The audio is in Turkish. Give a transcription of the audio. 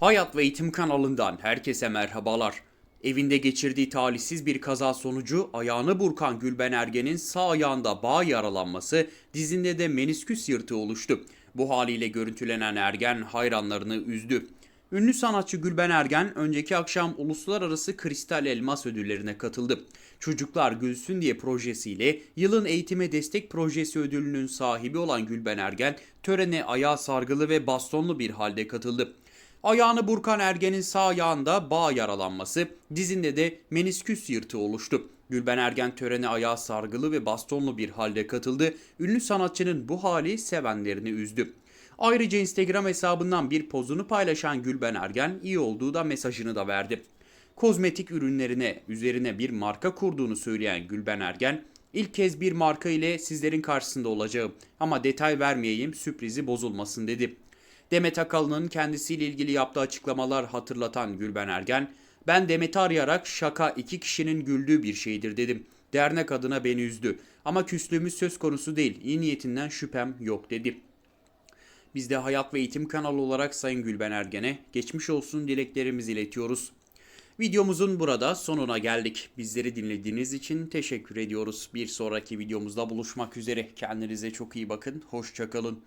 Hayat ve Eğitim kanalından herkese merhabalar. Evinde geçirdiği talihsiz bir kaza sonucu ayağını burkan Gülben Ergen'in sağ ayağında bağ yaralanması, dizinde de menisküs yırtığı oluştu. Bu haliyle görüntülenen Ergen hayranlarını üzdü. Ünlü sanatçı Gülben Ergen önceki akşam Uluslararası Kristal Elmas Ödülleri'ne katıldı. Çocuklar Gülsün diye projesiyle yılın eğitime destek projesi ödülünün sahibi olan Gülben Ergen törene ayağı sargılı ve bastonlu bir halde katıldı. Ayağını burkan Ergen'in sağ ayağında bağ yaralanması, dizinde de menisküs yırtığı oluştu. Gülben Ergen törene ayağı sargılı ve bastonlu bir halde katıldı. Ünlü sanatçının bu hali sevenlerini üzdü. Ayrıca Instagram hesabından bir pozunu paylaşan Gülben Ergen iyi olduğu da mesajını da verdi. Kozmetik ürünlerine üzerine bir marka kurduğunu söyleyen Gülben Ergen, ilk kez bir marka ile sizlerin karşısında olacağım ama detay vermeyeyim sürprizi bozulmasın dedi. Demet Akalın'ın kendisiyle ilgili yaptığı açıklamalar hatırlatan Gülben Ergen, ben Demet'i arayarak şaka iki kişinin güldüğü bir şeydir dedim. Dernek adına beni üzdü ama küslüğümüz söz konusu değil, iyi niyetinden şüphem yok dedi. Biz de Hayat ve Eğitim kanalı olarak Sayın Gülben Ergen'e geçmiş olsun dileklerimizi iletiyoruz. Videomuzun burada sonuna geldik. Bizleri dinlediğiniz için teşekkür ediyoruz. Bir sonraki videomuzda buluşmak üzere. Kendinize çok iyi bakın. Hoşçakalın.